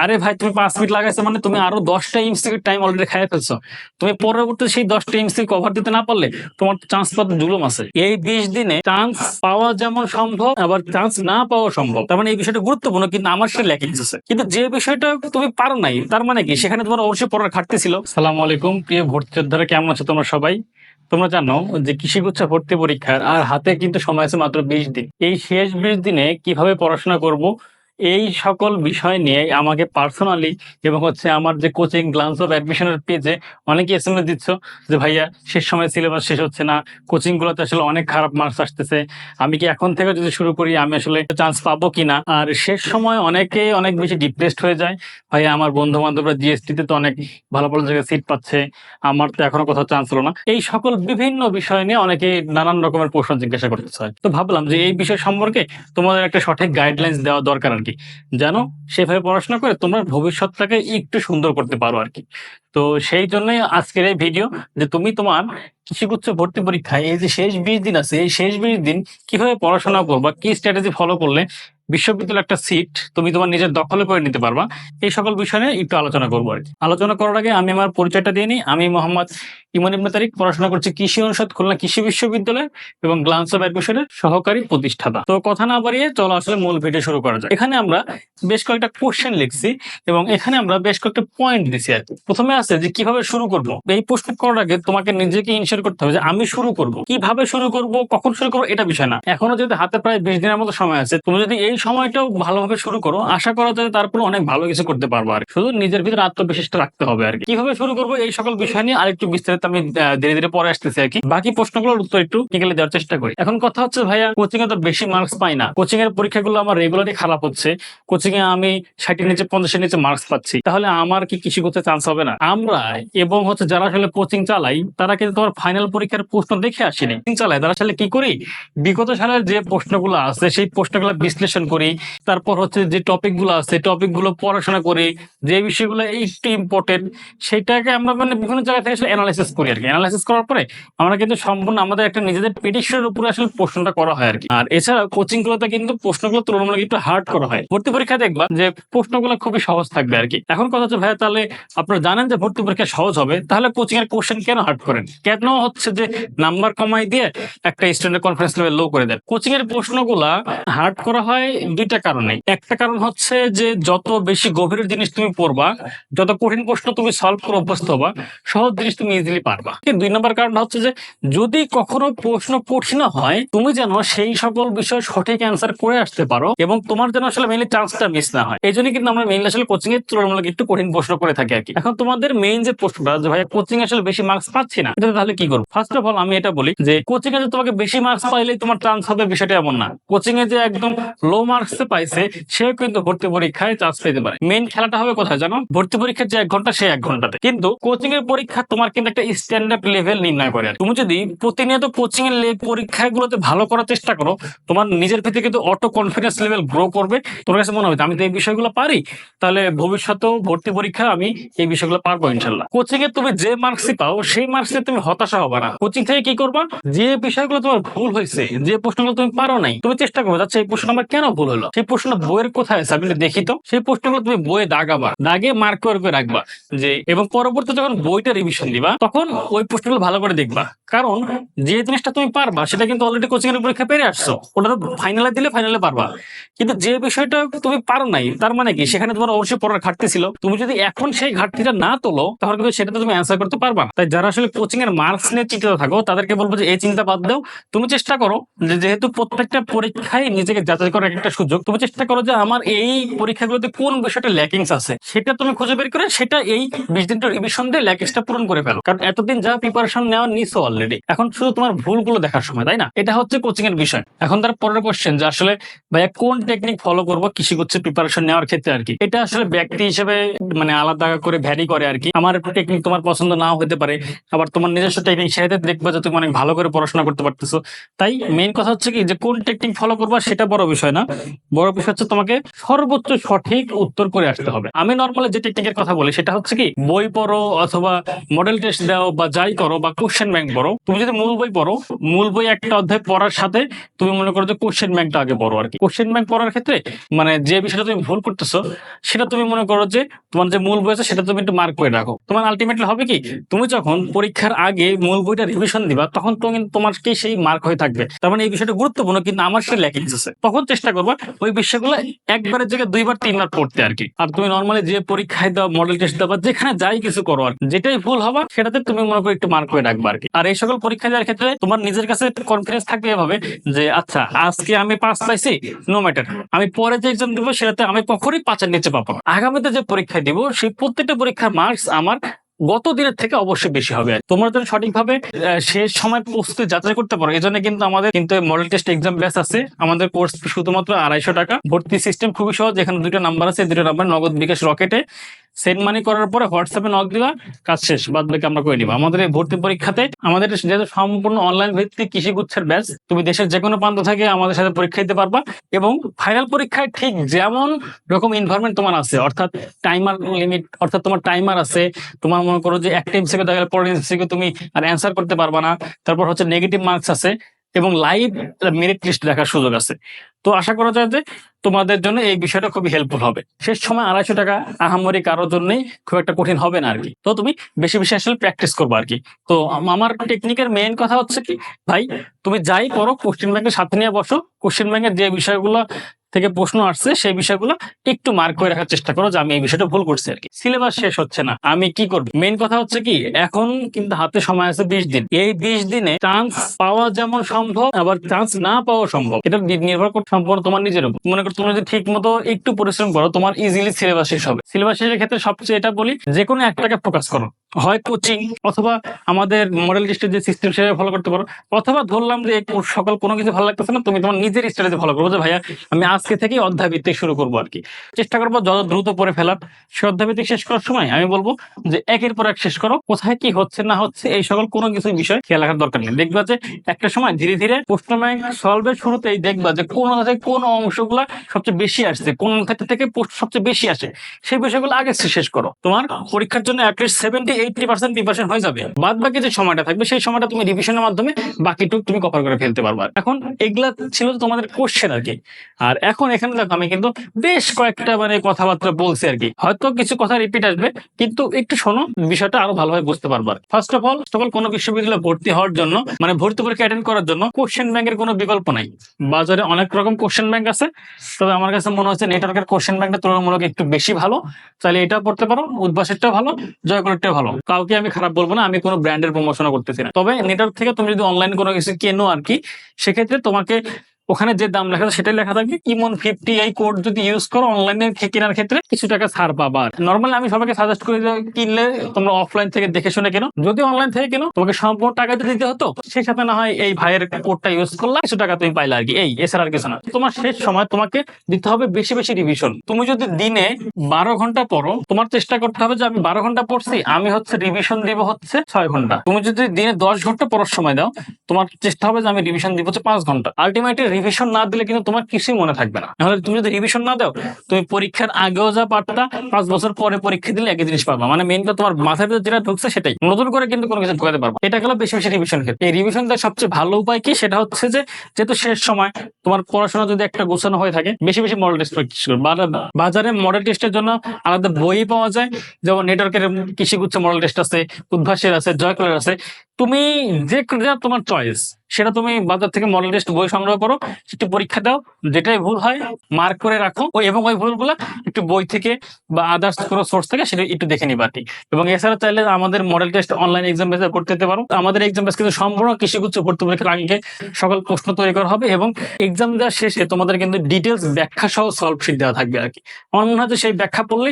আরে ভাই, তুমি পাঁচ মিনিট লাগাইছো মানে তুমি আরও দশটা এমসিকিউ টাইম অলরেডি খাই ফেলছো। তুমি পরবর্তী সেই দশটা এমসিকিউ কভার দিতে না পারলে তোমার চান্স পাওয়ার জুলুম আছে। এই বিশ দিনে চান্স পাওয়া যেমন সম্ভব, আবার চান্স না পাওয়া সম্ভব। তার মানে এই বিষয়টা গুরুত্বপূর্ণ, কিন্তু আমার সেটা ল্যাকিংস আছে। কিন্তু যে বিষয়টা তুমি পারো নাই, তার মানে কি? সেখানে তোমার অবশ্যই পড়ার ঘাটতি ছিল। সালাম আলাইকুম, প্রিয় ভর্তি যোদ্ধারা কেমন আছো তোমরা সবাই? তোমরা জানো যে কৃষিগুচ্ছা ভর্তি পরীক্ষার আর হাতে কিন্তু সময় আছে মাত্র বিশ দিন। এই শেষ বিশ দিনে কীভাবে পড়াশোনা করব এই সকল বিষয় নিয়ে আমাকে পার্সোনালি এবং হচ্ছে আমার যে কোচিং গ্লান্স অফ অ্যাডমিশনের পেজে অনেকে এস এম এস দিচ্ছ যে, ভাইয়া, শেষ সময় সিলেবাস শেষ হচ্ছে না। কোচিং গুলোতে আসলে অনেক খারাপ মার্কস আসতেছে। আমি কি এখন থেকে যদি শুরু করি, আমি আসলে চান্স পাবো কিনা? আর শেষ সময় অনেকে অনেক বেশি ডিপ্রেসড হয়ে যায়। ভাইয়া, আমার বন্ধু বান্ধবরা জিএসটি তে তো অনেক ভালো ভালো জায়গায় সিট পাচ্ছে। আমার তো এখনও কোথাও চান্স হলো না। এই সকল বিভিন্ন বিষয় নিয়ে অনেকে নানান রকমের প্রশ্ন জিজ্ঞাসা করতে চায়। তো ভাবলাম যে, এই বিষয় সম্পর্কে তোমাদের একটা সঠিক গাইডলাইন্স দেওয়া দরকার আর কি যেন সেভাবে পড়াশোনা করে তোমরা ভবিষ্যৎটাকে একটু সুন্দর করতে পারো আর কি। তো সেই জন্যই আজকের এই ভিডিও যে তুমি তোমার কৃষিগুচ্ছ ভর্তি পরীক্ষায় এই যে শেষ বিশ দিন আছে, এই শেষ বিশ দিন কীভাবে পড়াশোনা করবা কি স্ট্র্যাটেজি ফলো করলে বিশ্ববিদ্যালয়ের একটা সিট তুমি তোমার নিজের দখলে করে নিতে পারবা, এই সকল বিষয় একটু আলোচনা করব আর আলোচনা করার আগে আমি আমার পরিচয়টা দিয়ে নিই। আমি মোহাম্মদ ইমন ইবনে তারিক, পড়াশোনা করছি কৃষি অনুষদ খুলনা কৃষি বিশ্ববিদ্যালয় এবং গ্লান্স অফ অ্যাডমিশনের সহকারী প্রতিষ্ঠাতা। তো কথা না বাড়িয়ে চলো আসলে মূল ভিডিও শুরু করা যায় এখানে আমরা বেশ কয়েকটা কোশ্চেন লিখছি এবং এখানে আমরা বেশ কয়েকটা পয়েন্ট দিছি আর প্রথমে আছে যে কীভাবে শুরু করব? এই প্রশ্ন করার আগে তোমাকে নিজেকে ইনশিওর করতে হবে যে আমি শুরু করব। কীভাবে শুরু করব? কখন শুরু করব? এটা বিষয় না। এখনও যদি হাতে প্রায় বিশ দিনের মতো সময় আছে, তুমি যদি এই সময়টাও ভালোভাবে শুরু করো, আশা করা যায় তারপর অনেক ভালো কিছু করতে পারব আর শুধু নিজের ভিতরে আত্মবিশ্বাসটা রাখতে হবে আর কীভাবে শুরু করব? এই সকল বিষয় নিয়ে আরেকটু বিস্তারিত আমি ধীরে ধীরে পরে আসতেছি আর কি। বাকি প্রশ্নগুলোর উত্তর একটু টিকেলে দেওয়ার চেষ্টা করি। এখন কথা হচ্ছে, ভাইয়া কোচিং এ তো বেশি মার্কস পাই না। কোচিং এর পরীক্ষাগুলো আমার রেগুলারই খারাপ হচ্ছে। কোচিং এ আমি ষাটের নিচে, পঞ্চাশের নিচে মার্কস পাচ্ছি। তাহলে আমার কি কৃষি করতে চান্স হবে না? আমরা এবং হচ্ছে যারা আসলে কোচিং চালাই, তারা কিন্তু তোমার ফাইনাল পরীক্ষার প্রশ্ন দেখে আসেনি। কোচিং চালায়, তারা আসলে কি করি? বিগত সালের যে প্রশ্নগুলো আছে, সেই প্রশ্নগুলো বিশ্লেষণ করি, তারপর হচ্ছে যে টপিকগুলো আছে টপিকগুলো পড়াশোনা করি, যে বিষয়গুলো একটু ইম্পর্টেন্ট সেটাকে আমরা মানে বিভিন্ন জায়গা থেকে আসলে অ্যানালাইসিস করি আর কি। অ্যানালাইসিস করার পরে আমরা কিন্তু সম্পূর্ণ আমাদের একটা নিজেদের প্রেডিকশনের উপরে আসলে প্রশ্নটা করা হয় আর কি। আর এছাড়া কোচিং গুলোতে কিন্তু প্রশ্নগুলো তুলনামূলক একটু হার্ড করা হয়। ভর্তি পরীক্ষা দেখবা যে প্রশ্নগুলো খুবই সহজ থাকবে আর কি। এখন কথা হচ্ছে, ভাইয়া, তাহলে আপনারা জানেন যে ভর্তি পরীক্ষা সহজ হবে, তাহলে কোচিং এর কোশ্চেন কেন হার্ড করেন কেন হচ্ছে যে নাম্বার কমাই দিয়ে একটা স্টুডেন্টের কনফিডেন্স লেভেল লো করে দেন কোচিং এর প্রশ্নগুলা হার্ড করা হয় দুইটা কারণে। একটা কারণ হচ্ছে যে যত বেশি গভীরের জিনিস তুমি পড়বা, যত কঠিন প্রশ্ন তুমি সলভ করে অভ্যস্ত হবা, সহজ জিনিস তুমি ইজিলি পারবা। দুই নম্বর কারণ হচ্ছে যে যদি কখনো প্রশ্ন কঠিন হয়, তুমি যেন সেই সকল বিষয় সঠিক অ্যান্সার করে আসতে পারো এবং তোমার যেন আসলে মেইনলি চান্সটা মিস না হয়। এই জন্য কিন্তু আমরা মেইনলি আসলে কোচিং এর তুলনামূলক একটু কঠিন প্রশ্ন করে থাকি আর কি। এখন তোমাদের মেইন যে প্রশ্নটা যে ভাই কোচিং আসলে বেশি মার্কস পাচ্ছি না এটা তাহলে কি করব? ফার্স্ট অফ অল আমি এটা বলি যে কোচিং এ যে তোমাকে বেশি মার্কস পাইলেই তোমার চান্স হবে বিষয়টা এমন না। কোচিং এ যে একদম লো মার্কস পাইছে, সেও কিন্তু ভর্তি পরীক্ষায় চান্স পেতে পারে। মেইন খেলাটা হবে কোথায় জানো? ভর্তি পরীক্ষার যে এক ঘণ্টা সেই এক ঘন্টাতে। কিন্তু কোচিং এর পরীক্ষা তোমার কিন্তু একটা স্ট্যান্ডার্ড লেভেল নির্ণয় করে তুমি যদি প্রতিনিয়ত কোচিং এর পরীক্ষাগুলোতে ভালো করার চেষ্টা করো, তোমার নিজের ভিতরে কিন্তু অটো কনফিডেন্স লেভেল গ্রো করবে। তোমার কাছে মনে হবে আমি তো এই বিষয়গুলো পারি, তাহলে ভবিষ্যতেও ভর্তি পরীক্ষা আমি এই বিষয়গুলো পারব ইনশাল্লাহ। কোচিং এ তুমি যে মার্কসই পাও, সেই মার্কসে তুমি হতাশা হবে না। কোচিং থেকে কি করবা? যে বিষয়গুলো তোমার ভুল হয়েছে, যে প্রশ্নগুলো তুমি পারো নাই, তুমি চেষ্টা করবে যাচ্ছে এই প্রশ্ন আমার কেন ভুল হলো? সেই প্রশ্ন বইয়ের কোথায় আছে? একটু দেখি তো। সেই প্রশ্নগুলো তুমি বইয়ে দাগাবা, দাগে মার্ক করে করে রাখবা, যে, এবং পরবর্তী যখন বইটা রিভিশন দিবা, তখন ওই প্রশ্নগুলো ভালো করে দেখবা। কারণ যে জিনিসটা তুমি পারবা, সেটা কিন্তু অলরেডি কোচিং এর পরীক্ষা পেরে আসছো। ওটা তো ফাইনালে দিলে ফাইনালে পারবা। কিন্তু যে বিষয়টা তুমি পারো নাই, তার মানে কি? সেখানে তোমার অবশ্যই পড়ার ঘাটতি ছিল। তুমি যদি এখন সেই ঘাটতিটা না তোলো, তাহলে কিন্তু সেটাতে তুমি অ্যান্সার করতে পারবা তাই যারা আসলে কোচিং এর মার্কস নিয়ে চিন্তিত থাকো, তাদেরকে বলব যে, এই চিন্তা বাদ দাও। তুমি চেষ্টা করো যেহেতু প্রত্যেকটা পরীক্ষায় নিজেকে যাচাই করার একটা সুযোগ, তুমি চেষ্টা করো যে, আমার এই পরীক্ষাগুলোতে কোন বিষয়টা ল্যাকিংস আছে? সেটা তুমি খুঁজে বের করে, সেটা এই বিশ দিনটা রিভিশন দিয়ে ল্যাকিংসটা পূরণ করে ফেলো। কারণ এতদিন যা প্রিপারেশন নেওয়া নিছো অলরেডি এখন শুধু তোমার ভুলগুলো দেখার সময়, তাই না? এটা হচ্ছে কোচিং এর বিষয়। এখন তার পরের কোশ্চেন যে আসলে ভাইয়া কোন টেকনিক ফলো করব কৃষি করছে প্রিপারেশন নেওয়ার ক্ষেত্রে আর কি? এটা আসলে ব্যক্তি হিসেবে মানে আলাদা করে ভ্যারি করে আর কি। আমার টেকনিক তোমার পছন্দ নাও হতে পারে, আবার তোমার নিজস্ব টেকনিক সেটাতে দেখবা যে তুমি অনেক ভালো করে পড়াশোনা করতে পারতেছো। তাই মেইন কথা হচ্ছে কি যে কোন টেকনিক ফলো করবা সেটা বড় বিষয় না। বড় বিষয় হচ্ছে তোমাকে সর্বোচ্চ সঠিক উত্তর করে আসতে হবে। আমি নর্মালি যে টেকনিকের কথা বলি সেটা হচ্ছে কি, বই পড়ো অথবা মডেল টেস্ট দাও বা যাই করো বা কোশ্চেন ব্যাংক পড়ো তুমি যদি মূল বই পড়ো, মূল বই একটা অধ্যায় পড়ার সাথে তুমি মনে করো যে কোশ্চেন ব্যাংকটা আগে পড়ো আর কি কোশ্চেন ব্যাংক পড়ার ক্ষেত্রে মানে যে বিষয়টা তুমি ভুল করতেছো, সেটা তুমি মনে করো যে তোমার যে মূল বই আছে, সেটা তুমি একটু মার্ক করে রাখো। তোমার আলটিমেটলি হবে কি, তুমি যখন পরীক্ষার আগে মূল বইটা রিভিশন দিবা, তখন তুমি তোমাকে সেই মার্ক হয়ে থাকবে। তার মানে এই বিষয়টা গুরুত্বপূর্ণ, কিন্তু আমার সে ল্যাকিংস আছে। তখন চেষ্টা করবা ওই বিষয়গুলো একবারের জায়গায় দুইবার, তিনবার পড়তে আর কি আর তুমি নর্মালি যে পরীক্ষায় দাও মডেল টেস্ট দাও যেখানে যাই কিছু করো আর যেটাই ভুল হবা সেটাতে তুমি মনে করো একটু মার্ক করে রাখবা আর কি আর এই সকল পরীক্ষা দেওয়ার ক্ষেত্রে তোমার নিজের কাছে কনফিডেন্স থাকবে এভাবে যে আচ্ছা আজকে আমি পাস পাইছি নো ম্যাটার আমি পরে যে এক্সাম দেবো, সেটাতে আমি কখনোই পাঁচের নিচে পাবো আগামীতে যে পরীক্ষা দিব, সেই প্রত্যেকটা পরীক্ষার মার্কস আমার গত দিনের থেকে অবশ্যই বেশি হবে। তোমরা যদি সঠিকভাবে শেষ সময় প্রস্তুতি যাচাই করতে পারো এই জন্য কিন্তু আমাদের কিন্তু মডেল টেস্ট এক্সাম ব্যাচ আছে। আমাদের কোর্স শুধুমাত্র আড়াইশো টাকা। ভর্তি সিস্টেম খুবই সহজ এখানে দুটো নাম্বার আছে, দুটো নাম্বার নগদ বিকাশ রকেটে সেন্ড মানি করার পরে হোয়াটসঅ্যাপে নক দিবা, কাজ শেষ, বাদ বাকি আমরা করে নিবা। আমাদের এই ভর্তি পরীক্ষাতে, আমাদের যেহেতু সম্পূর্ণ অনলাইন ভিত্তিক কৃষি গুচ্ছের ব্যাচ তুমি দেশের যে কোনো প্রান্ত থেকে আমাদের সাথে পরীক্ষা দিতে পারবা। এবং ফাইনাল পরীক্ষায় ঠিক যেমন রকম ইনভারমেন্ট তোমার আছে, অর্থাৎ টাইমার লিমিট অর্থাৎ তোমার টাইমার আছে, তোমার মনে করো যে একটা এমসিকে দেখা গেলে পরের এমসিকে তুমি আর অ্যান্সার করতে পারবা না। তারপর হচ্ছে নেগেটিভ মার্কস আছে এবং লাইভ মেরিট লিস্ট দেখার সুযোগ আছে। তো আশা করা যায় যে তোমাদের জন্য এই বিষয়টা খুবই হেল্পফুল হবে। শেষ সময় আড়াইশো টাকা আহামরি কারোর জন্যই খুব একটা কঠিন হবে না আর কি তো তুমি বেশি বেশি আসলে প্র্যাকটিস করব আর কি তো আমার টেকনিকের মেইন কথা হচ্ছে কি, ভাই, তুমি যাই করো কোশ্চেন ব্যাংকের সাথে নিয়ে বসো। কোশ্চেন ব্যাংকের যে বিষয়গুলো থেকে প্রশ্ন আসছে, সেই বিষয়গুলো একটু মার্ক করে রাখার চেষ্টা করো যে আমি এই বিষয়টা ভুল করছি আর কি। সিলেবাস শেষ হচ্ছে না, আমি কি করব? মেইন কথা হচ্ছে কি, এখন কিন্তু হাতে সময় আছে বিশ দিন। এই বিশ দিনে চান্স পাওয়া যেমন সম্ভব, আবার চান্স না পাওয়া সম্ভব। এটা নির্ভর করে, সম্পূর্ণ তোমার নিজের উপর। মনে করো তুমি যদি ঠিক মতো একটু পরিশ্রম করো, তোমার ইজিলি সিলেবাস শেষ হবে। সিলেবাস শেষের ক্ষেত্রে সবচেয়ে এটা বলি যে কোনো একটাকে ফোকাস করো। হয় কোচিং অথবা আমাদের মডেল টেস্টের যে সিস্টেম সেটা ফলো করতে পারো। অথবা ধরলাম যে সকল কোনো কিছু ভালো লাগতেছে না, তুমি তোমার নিজের স্টাডিতে ফলো করব যে ভাইয়া, আমি আজকে থেকেই অধ্যায় ভিত্তিক শুরু করব আর কি। চেষ্টা করব যত দ্রুত পড়ে ফেলার। সে অধ্যায় ভিত্তিক শেষ করার সময় আমি বলব যে একের পর এক শেষ করো, কোথায় কি হচ্ছে না হচ্ছে এই সকল কোনো কিছু বিষয় খেয়াল রাখার দরকার নেই। দেখবা যে একটা সময় ধীরে ধীরে প্রশ্ন ব্যাংক সলভের শুরুতেই দেখবা যে কোন থেকে কোন অংশগুলা সবচেয়ে বেশি আসছে, কোন ক্ষেত্র থেকে প্রশ্ন সবচেয়ে বেশি আসে, সেই বিষয়গুলো আগে শেষ করো। তোমার পরীক্ষার জন্য at least seventy eighty percent preparation হয়ে যাবে। বাদ বাকি যে সময়টা থাকবে, সেই সময়টা তুমি রিভিশনের মাধ্যমে বাকিটুক তুমি কভার করে ফেলতে পারবা। এখন এগুলা ছিল তোমাদের কোশ্চেন আর কি। আর এখন এখানে দেখো, আমি কিন্তু বেশ কয়েকটা মানে কথাবার্তা বলছি আর কি। হয়তো কিছু কথা রিপিট আসবে, কিন্তু একটু শোনো, বিষয়টা আরও ভালোভাবে বুঝতে পারবা ফার্স্ট অফ অল সকল কোনো বিশ্ববিদ্যালয়ে ভর্তি হওয়ার জন্য মানে ভর্তি পরীক্ষা অ্যাটেন্ড করার জন্য কোশ্চেন ব্যাংকের কোনো বিকল্প নাই। বাজারে অনেক রকম কোশ্চেন ব্যাংক আছে, তবে আমার কাছে মনে হচ্ছে নেটওয়ার্কের কোশ্চেন ব্যাংকটা তুলনামূলক একটু বেশি ভালো। তাহলে এটা পড়তে পারো উদ্ভাসেরটা ভালো জয়করেরটা ভালো। কাউকে আমি খারাপ বলব না, আমি কোনো ব্র্যান্ডের প্রমোশনও করতেছি না। তবে নেটওয়ার্ক থেকে তুমি যদি অনলাইন কোনো কিছু কেনো আর কি, সেক্ষেত্রে তোমাকে ওখানে যে দাম লেখা সেটাই লেখা থাকবে ইমন ফিফটি এই কোড যদি ইউজ করো অনলাইনে কেনার ক্ষেত্রে কিছু টাকা ছাড় পাবা। নর্মালি আমি সবাইকে সাজেস্ট করি কিনলে তোমরা অফলাইন থেকে দেখে শুনে কেনো। যদি অনলাইন থেকে কেনো, তোমাকে সম্পূর্ণ টাকা দিতে হতো, সেই সাথে না হয় এই ভাইয়ের কোডটা ইউজ করলে, কিছু টাকা তুমি পাইলে আর কি। এই, এছাড়া আর কিছু না। তোমার শেষ সময় তোমাকে দিতে হবে বেশি বেশি রিভিশন তুমি যদি দিনে বারো ঘণ্টা পড়ো, তোমার চেষ্টা করতে হবে যে আমি বারো ঘণ্টা পড়ছি, আমি হচ্ছে রিভিশন দিব হচ্ছে ছয় ঘণ্টা। তুমি যদি দিনে দশ ঘণ্টা পড়ার সময় দাও, তোমার চেষ্টা হবে যে আমি রিভিশন দিব হচ্ছে পাঁচ ঘণ্টা। আলটিমেটলি রিভিশন না দিলে কিন্তু তোমার কিছুই মনে থাকবে না। তাহলে তুমি যদি রিভিশন না দাও, তুমি পরীক্ষার আগেও যা পারতা, পাঁচ বছর পরে পরীক্ষা দিলে একই জিনিস পাবা মানে তো তোমার মাথার ভিতরে যেটা ঢুকছে সেটাই। নতুন করে কিন্তু কোনো কিছু ঢোকাতে পারবা। এটা গেল বেশি বেশি রিভিশন ক্ষেত্রে। এই রিভিশন দেওয়ার সবচেয়ে ভালো উপায় কি? সেটা হচ্ছে যে, যেহেতু শেষ সময়, তোমার পড়াশোনা যদি একটা গোছানো হয়ে থাকে, বেশি বেশি মডেল টেস্ট প্র্যাকটিস করবে। বা- বাজারে মডেল টেস্টের জন্য আলাদা বই পাওয়া যায়। যেমন নেটওয়ার্কের কৃষিগুচ্ছ মডেল টেস্ট আছে, উদ্ভাসের আছে জয় জয়কলের আছে। তুমি যে তোমার চয়েস সেটা তুমি বাজার থেকে মডেল টেস্ট বই সংগ্রহ করো, একটু পরীক্ষা দাও, যেটাই ভুল হয় মার্ক করে রাখো এবং ওই ভুলগুলো একটু বই থেকে বা আদার্স কোনো সোর্স থেকে সেটা একটু দেখে নিবা এবং এছাড়া চাইলে আমাদের model test online exam base করতে যেতে পারো। আমাদের এক্সাম বেস কিন্তু সম্পূর্ণ কৃষিগুচ্ছ ভর্তি পরীক্ষার আগে সকল প্রশ্ন তৈরি করা হবে এবং এক্সাম দেওয়ার শেষে তোমাদের কিন্তু ডিটেলস ব্যাখ্যা সহ সলভ শিট দেওয়া থাকবে আর কি আমার মনে হয় সেই ব্যাখ্যা পড়লে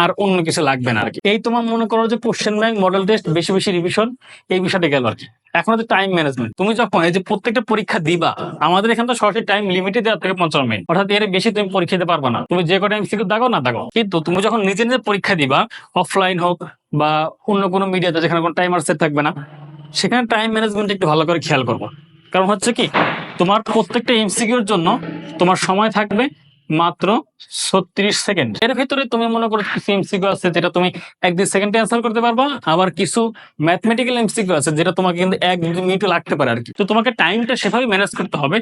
আর অন্য কিছু লাগবে না আর কি এই তোমার মনে করো যে কোশ্চেন ব্যাংক মডেল টেস্ট বেশি বেশি রিভিশন এই বিষয়টা গেল। আর কি এখন হচ্ছে টাইম ম্যানেজমেন্ট তুমি যখন এই যে প্রত্যেকটা পরীক্ষা দিবা, আমাদের এখানে তো সরাসরি টাইম লিমিটে দেওয়া থেকে পঞ্চান্ন মিনিট অর্থাৎ এর বেশি তুমি পরীক্ষা দিতে পারবে না। তুমি যে কটা এমসিকিউ দাগো না দাগো। কিন্তু তুমি যখন নিজে নিজে পরীক্ষা দিবা অফলাইন হোক বা অন্য কোনো মিডিয়াতে যেখানে কোনো টাইমার সেট থাকবে না, সেখানে টাইম ম্যানেজমেন্ট একটু ভালো করে খেয়াল করব। কারণ হচ্ছে কি, তোমার প্রত্যেকটা এমসিকিউর জন্য তোমার সময় থাকবে মাত্র ছত্রিশ সেকেন্ড। এর ভিতরে তুমি মনে করো কিছু এমসিকিউ আছে যেটা তুমি এক দুই সেকেন্ডে অ্যান্সার করতে পারবা, আবার কিছু ম্যাথমেটিক্যাল এমসিকিউ আছে যেটা তোমাকে কিন্তু এক দুই মিনিটও লাগতে পারে আর কি তো তোমাকে টাইমটা সেভাবে ম্যানেজ করতে হবে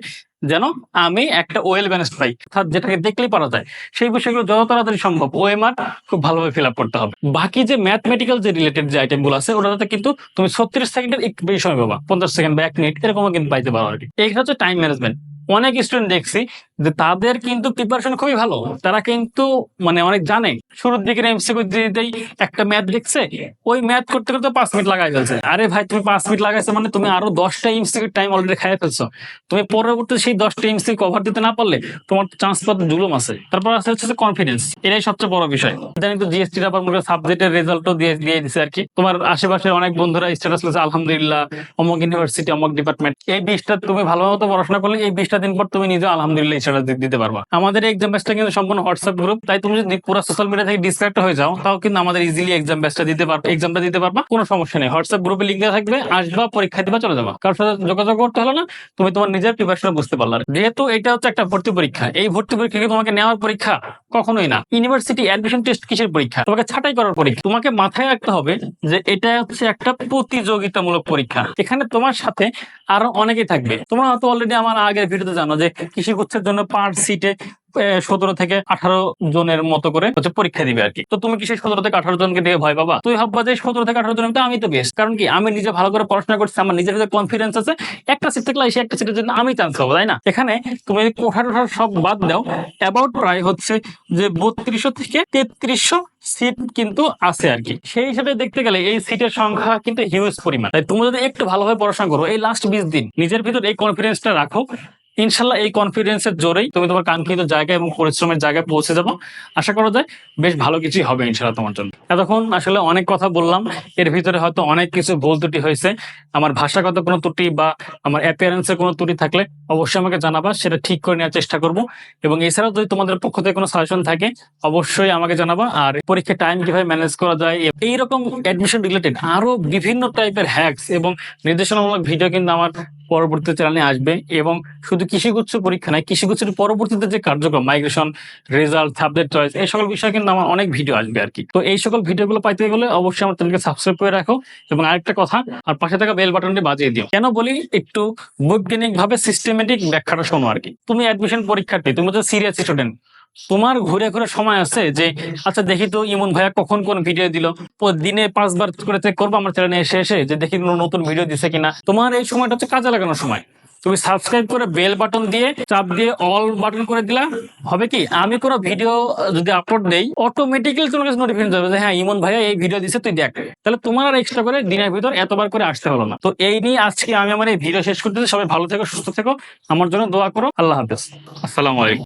যেন আমি একটা ওয়েল ব্যালেন্স পাই, অর্থাৎ যেটাকে দেখলেই পারা যায়। সেই বিষয়গুলো যত তাড়াতাড়ি সম্ভব ওএমআর খুব ভালোভাবে ফিল আপ করতে হবে। বাকি যে ম্যাথমেটিক্যাল যে রিলেটেড যে আইটেমগুলো আছে, ওটাতে কিন্তু তুমি ছত্রিশ সেকেন্ডের একটু বেশি সময় পাবা, পঞ্চাশ সেকেন্ড বা এক মিনিট, এরকমও কিন্তু পাইতে পারো আর কি এইটা হচ্ছে টাইম ম্যানেজমেন্ট অনেক স্টুডেন্ট দেখছি যে তাদের কিন্তু প্রিপারেশন খুবই ভালো। তারা কিন্তু মানে অনেক জানে। শুরুর দিকে এমসিকিউ দিতেই একটা ম্যাথ দেখছে ওই ম্যাথ করতে করতে পাঁচ মিনিট লাগাই ফেলছে। আরে ভাই, তুমি পাঁচ মিনিট লাগাইছো মানে তুমি আরও দশটা এমসিকিউ টাইম অলরেডি খাই ফেলছো। তুমি পরবর্তী সেই দশটা এমসিকিউ কভার দিতে না পারলে তোমার চান্স পাতে জুলুম আছে। তারপর আছে হচ্ছে কনফিডেন্স এটাই সবচেয়ে বড় বিষয়। জানি তো জিএসটি আবার সাবজেক্টের রেজাল্টও দিয়ে দিয়ে দিছে আর কি। তোমার আশেপাশে অনেক বন্ধুরা স্ট্যাটাস আলহামদুলিল্লাহ, অমুক ইউনিভার্সিটি অমুক ডিপার্টমেন্ট এই বিশটা তুমি ভালো মতো পড়াশোনা করলে, এই বিশটা দিন পর তুমি নিজে আলহামদুলিল্লাহ স্ট্যাটাস দিতে পারবা। আমাদের এক্সাম ব্যাচটা কিন্তু সম্পূর্ণ হোয়াটসঅ্যাপ গ্রুপ তাই তুমি যদি পুরো সোশ্যাল মিডিয়া থেকে ডিসকানেক্ট হয়ে যাও, তাও কিন্তু আমাদের ইজিলি এক্সাম ব্যাচটা দিতে পারবে এক্সামটা দিতে পারবা, কোনো সমস্যা নেই। হোয়াটসঅ্যাপ গ্রুপে লিঙ্ক দেওয়া থাকবে, আসবা, পরীক্ষা দিবা, চলে যাবা। কারোর সাথে যোগাযোগ করতে হলো না, তুমি তোমার নিজের প্রিপারেশন বুঝতে পারলা। যেহেতু এটা হচ্ছে একটা ভর্তি পরীক্ষা, এই ভর্তি পরীক্ষা কি তোমাকে নেওয়ার পরীক্ষা? কখনোই না। ইউনিভার্সিটি অ্যাডমিশন টেস্ট কিসের পরীক্ষা? তোমাকে ছাঁটাই করার পরীক্ষা। তোমাকে মাথায় রাখতে হবে যে এটা হচ্ছে একটা প্রতিযোগিতামূলক পরীক্ষা। এখানে তোমার সাথে আরও অনেকেই থাকবে। তোমরা হয়তো অলরেডি আমার আগের ভিডিওতে জানো যে কৃষি গুচ্ছের জন্য পার সিটে সতেরো থেকে আঠারো জনের মতো করে হচ্ছে পরীক্ষা দিবে আর কি তো তুমি কি সেই সতেরো থেকে আঠারো জনকে দিয়ে ভয় পাবা? তুই ভাববা যে সতেরো থেকে আঠারো জনের আমি তো বেস্ট কারণ কি? আমি নিজে ভালো করে পড়াশোনা করছি, আমার নিজের যে কনফিডেন্স আছে, একটা সিট থেকে এসে একটা সিটের জন্য আমি চান্স পাবো, তাই না? এখানে তুমি কোঠা টোঠা সব বাদ দাও অ্যাবাউট প্রায় হচ্ছে যে বত্রিশশো থেকে তেত্রিশশো সিট কিন্তু আছে আর কি সেই হিসাবে দেখতে গেলে এই সিটের সংখ্যা কিন্তু হিউজ পরিমাণ। তাই তুমি যদি একটু ভালোভাবে পড়াশোনা করো, এই লাস্ট বিশ দিন, নিজের ভিতর এই কনফিডেন্সটা রাখো ইনশাল্লাহ এই কনফিডেন্সের জোরেই তুমি তোমার কাঙ্ক্ষিত জায়গায় এবং পরিশ্রমের জায়গায় পৌঁছে যাব। আশা করা যায় বেশ ভালো কিছুই হবে ইনশাল্লাহ তোমার জন্য। এতক্ষণ আসলে অনেক কথা বললাম, এর ভিতরে হয়তো অনেক কিছু ভুল ত্রুটি হয়েছে। আমার ভাষাগত কোনো ত্রুটি বা আমার অ্যাপিয়ারেন্সের কোনো ত্রুটি থাকলে অবশ্যই আমাকে জানাবা, সেটা ঠিক করে নেওয়ার চেষ্টা করব। এবং এছাড়াও যদি তোমাদের পক্ষ থেকে কোনো সাজেশন থাকে, অবশ্যই আমাকে জানাবা। আর পরীক্ষার টাইম কীভাবে ম্যানেজ করা যায় এইরকম অ্যাডমিশন রিলেটেড আরও বিভিন্ন টাইপের হ্যাকস এবং নির্দেশনামূলক ভিডিও কিন্তু আমার পরবর্তী চ্যানেলে আসবে এবং শুধু কৃষিগুচ্ছ পরীক্ষা নয়, কৃষিগুচ্ছের পরবর্তীতে যে কার্যক্রম মাইগ্রেশন রেজাল্ট সাবজেক্ট চয়েস এই সকল বিষয়ে কিন্তু আমার অনেক ভিডিও আসবে আর কি। তো এই সকল ভিডিওগুলো পাইতে গেলে অবশ্যই আমার চ্যানেলকে সাবস্ক্রাইব করে রাখো এবং আরেকটা কথা, আর পাশে থাকা বেল বাটনটি বাজিয়ে দিও। কেন বলি? একটু বৈজ্ঞানিক ভাবে সিস্টেমেটিক ব্যাখ্যাটা শোনো আর কি। তুমি অ্যাডমিশন পরীক্ষার্থী, তুমি তো সিরিয়াস স্টুডেন্ট তোমার ঘুরে ঘুরে সময় আছে যে আচ্ছা দেখি তো ইমন ভাইয়া কখন কোন ভিডিও দিল। দিনে পাঁচবার করে চেক করব, আমার চ্যানেলে এসে এসে যে দেখি কোনো নতুন ভিডিও দিছে কিনা। তোমার এই সময়টা হচ্ছে কাজে লাগানোর সময়। তুমি সাবস্ক্রাইব করে বেল বাটন দিয়ে, চাপ দিয়ে অল বাটন করে দিলা। হবে কি? আমি কোনো ভিডিও যদি আপলোড দেই অটোমেটিক্যালি তোমার কাছে নোটিফিকেশন যাবে যে হ্যাঁ ইমন ভাইয়া এই ভিডিও দিছে, তুই দেখ। তাহলে তোমার আর এক্সট্রা করে দিনের ভিতর এতবার করে আসতে হলো না। তো এই নিয়ে আজকে আমি আমার এই ভিডিও শেষ করতেছি। সবাই ভালো থেকো, সুস্থ থেকো। আমার জন্য দোয়া করো। আল্লাহ হাফেজ। আসসালামু আলাইকুম।